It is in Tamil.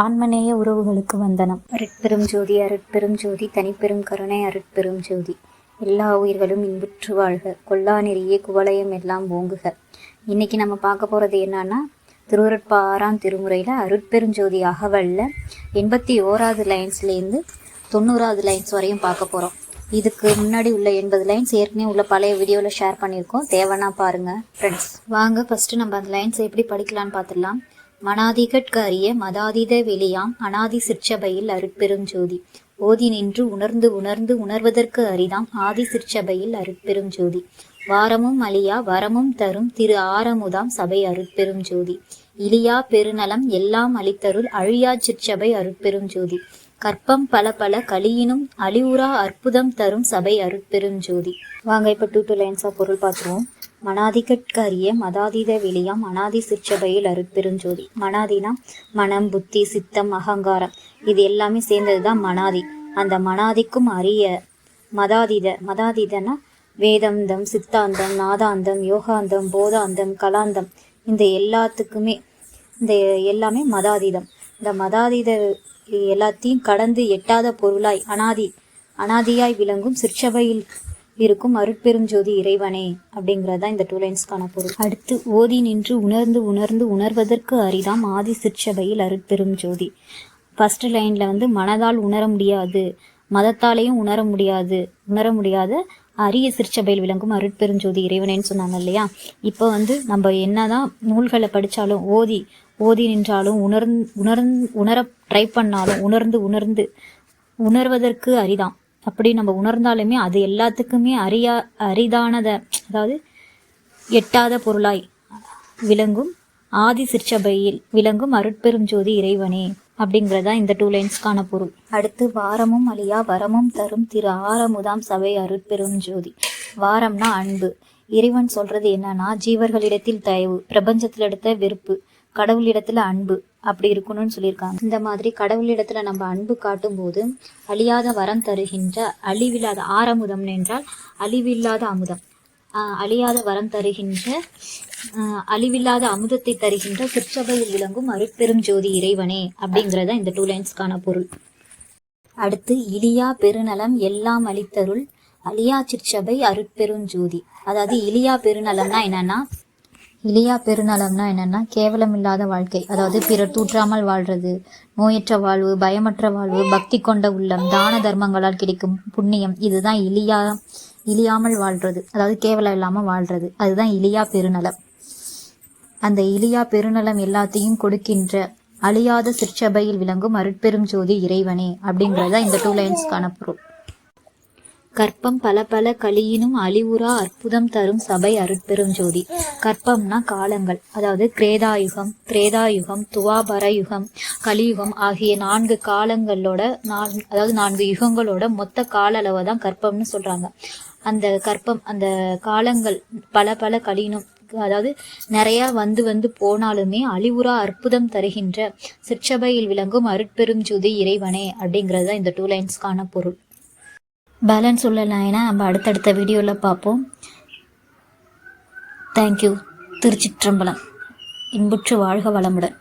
ஆன்மநேய உறவுகளுக்கு வந்தனம். அருட்பெரும் ஜோதி அருட்பெரும் ஜோதி தனிப்பெரும் கருணை அருட்பெரும் ஜோதி. எல்லா உயிர்களும் இன்புற்று வாழ்க. கொல்லா நெறிய குவளையம் எல்லாம் ஓங்குக. இன்னைக்கு நம்ம பார்க்க போகிறது என்னன்னா திருவருட்பா ஆறாம் திருமுறையில் அருட்பெருஞ்சோதி அகவல்ல எண்பத்தி ஓராவது லைன்ஸ்லேருந்து தொண்ணூறாவது லைன்ஸ் வரையும் பார்க்க போகிறோம் இதுக்கு முன்னாடி உள்ள எண்பது லைன்ஸ் ஏற்கனவே உள்ள பழைய வீடியோவில் ஷேர் பண்ணியிருக்கோம். தேவைன்னா பாருங்கள் ஃப்ரெண்ட்ஸ் வாங்க ஃபஸ்ட்டு நம்ம அந்த லைன்ஸ் எப்படி படிக்கலான்னு பார்த்துடலாம். மனாதிகட்கு அறிய வெளியாம் அனாதி சிற்சபையில் அருட்பெருஞ்சோதி. ஓதி நின்று உணர்ந்து உணர்ந்து உணர்வதற்கு அரிதாம் ஆதி சிற்சபையில் அருட்பெருஞ்சோதி. வாரமும் அழியா வரமும் தரும் திரு ஆரமுதாம் சபை அருட்பெருஞ்சோதி. இலியா பெருநலம் எல்லாம் அளித்தருள் அழியா சிற்சபை அருட்பெருஞ்சோதி. கற்பம் பல பல கலியினும் அழிவுறா அற்புதம் தரும் சபை அருட்பெருஞ்சோதி. வாங்க இப்ப டூ டூ லைன்ஸா பொருள் பார்த்துருவோம். மனாதிகட்கரிய மதாதீத வெளியாம் அனாதி சிற்சபையில் அருட்பெருஞ்சோதி மனாதினா மனம் புத்தி சித்தம் அகங்காரம். இது எல்லாமே சேர்ந்தது தான் மனாதி. அந்த மனாதிக்கும் அரிய மதாதீத. மதாதீதனா வேதந்தம் சித்தாந்தம் நாதாந்தம் யோகாந்தம் போதாந்தம் கலாந்தம். இந்த எல்லாத்துக்குமே இந்த எல்லாமே மதாதீதம். இந்த மதாதீத எல்லாத்தையும் கடந்து எட்டாத பொருளாய் அனாதி அனாதியாய் விளங்கும் சிற்சபையில் இருக்கும் அருட்பெருஞ்சோதி இறைவனே அப்படிங்கிறதா இந்த டூ லைன்ஸ்க்கான பொருள். அடுத்து ஓதி நின்று உணர்ந்து உணர்ந்து உணர்வதற்கு அரிதாம் ஆதி சிற்சபையில் அருட்பெரும் ஜோதி ஃபர்ஸ்ட் லைன்ல வந்து மனதால் உணர முடியாது மதத்தாலேயும் உணர முடியாது உணர முடியாத அரிய சிற்சபையில் விளங்கும் அருட்பெருஞ்சோதி இறைவனேன்னு சொன்னாங்க இல்லையா? இப்போ வந்து நம்ம என்னதான் நூல்களை படித்தாலும் ஓதி ஓதி நின்றாலும் உணர்ந் உணர்ந் உணர ட்ரை பண்ணாலும் உணர்ந்து உணர்ந்து உணர்வதற்கு அரிதான் அப்படி நம்ம உணர்ந்தாலுமே அது எல்லாத்துக்குமே அரியா அரிதானத அதாவது எட்டாத பொருளாய் விளங்கும். ஆதி சிற்சபையில் விளங்கும் அருட்பெரும் ஜோதி இறைவனே அப்படிங்கிறதா இந்த டூ லைன்ஸ்க்கான பொருள். அடுத்து வாரமும் அழியா வரமும் தரும் திரு ஆரமுதாம் சபை அருட்பெரும் ஜோதி. வாரம்னா அன்பு. இறைவன் சொல்றது என்னன்னா ஜீவர்களிடத்தில் தயவு பிரபஞ்சத்தில் எடுத்த வெறுப்பு கடவுளிடத்துல அன்பு. அப்படி இருக்கணும்னு சொல்லியிருக்காங்க. இந்த மாதிரி கடவுளிடத்துல நம்ம அன்பு காட்டும் போது அழியாத வரம் தருகின்ற அழிவில்லாத ஆரமுதம் என்றால் அழிவில்லாத அமுதம். அழியாத வரம் தருகின்ற அழிவில்லாத அமுதத்தை தருகின்ற சிற்சபையில் விளங்கும் அருட்பெரும் ஜோதி இறைவனே அப்படிங்கிறத இந்த டூ லைன்ஸ்க்கான பொருள். அடுத்து இலியா பெருநலம் எல்லாம் அளித்தருள் அலியா சிற்சபை அருட்பெருஞ்சோதி அதாவது இலியா பெருநலம்னா என்னன்னா இலியா பெருநலம்னா என்னன்னா கேவலம் இல்லாத வாழ்க்கை. அதாவது பிறர் தூற்றாமல் வாழ்றது நோயற்ற வாழ்வு பயமற்ற வாழ்வு பக்தி கொண்ட உள்ளம் தான தர்மங்களால் கிடைக்கும் புண்ணியம். இதுதான் இலியா இழியாமல் வாழ்றது. அதாவது கேவலம் இல்லாமல் வாழ்றது. அதுதான் இலியா பெருநலம். அந்த இலியா பெருநலம் எல்லாத்தையும் கொடுக்கின்ற அழியாத சிற்சபையில் விளங்கும் அருட்பெரும் ஜோதி இறைவனே அப்படிங்கிறதா இந்த டூ லைன்ஸ்க்கான பொருள். கற்பம் பல பல கலியினும் அழிவுறா அற்புதம் தரும் சபை அருட்பெரும் ஜோதி. கற்பம்னா காலங்கள். அதாவது கிரேதாயுகம் திரேதாயுகம் துவாபர யுகம் கலியுகம் ஆகிய நான்கு காலங்களோட நான் அதாவது நான்கு யுகங்களோட மொத்த கால அளவை தான் கற்பம்னு சொல்றாங்க. அந்த கற்பம் அந்த காலங்கள் பல பல கலியினும் அதாவது நிறைய வந்து வந்து போனாலுமே அழிவுறா அற்புதம் தருகின்ற சிற்சபையில் விளங்கும் அருட்பெரும் ஜோதி இறைவனே அப்படிங்கிறது தான் இந்த டூ லைன்ஸ்க்கான பொருள். பேலன்ஸ் உள்ள லைனை நம்ம அடுத்தடுத்த வீடியோவில் பார்ப்போம். தேங்க்யூ திருச்சிற்றம்பலம். இன்புற்று வாழ்க வளமுடன்.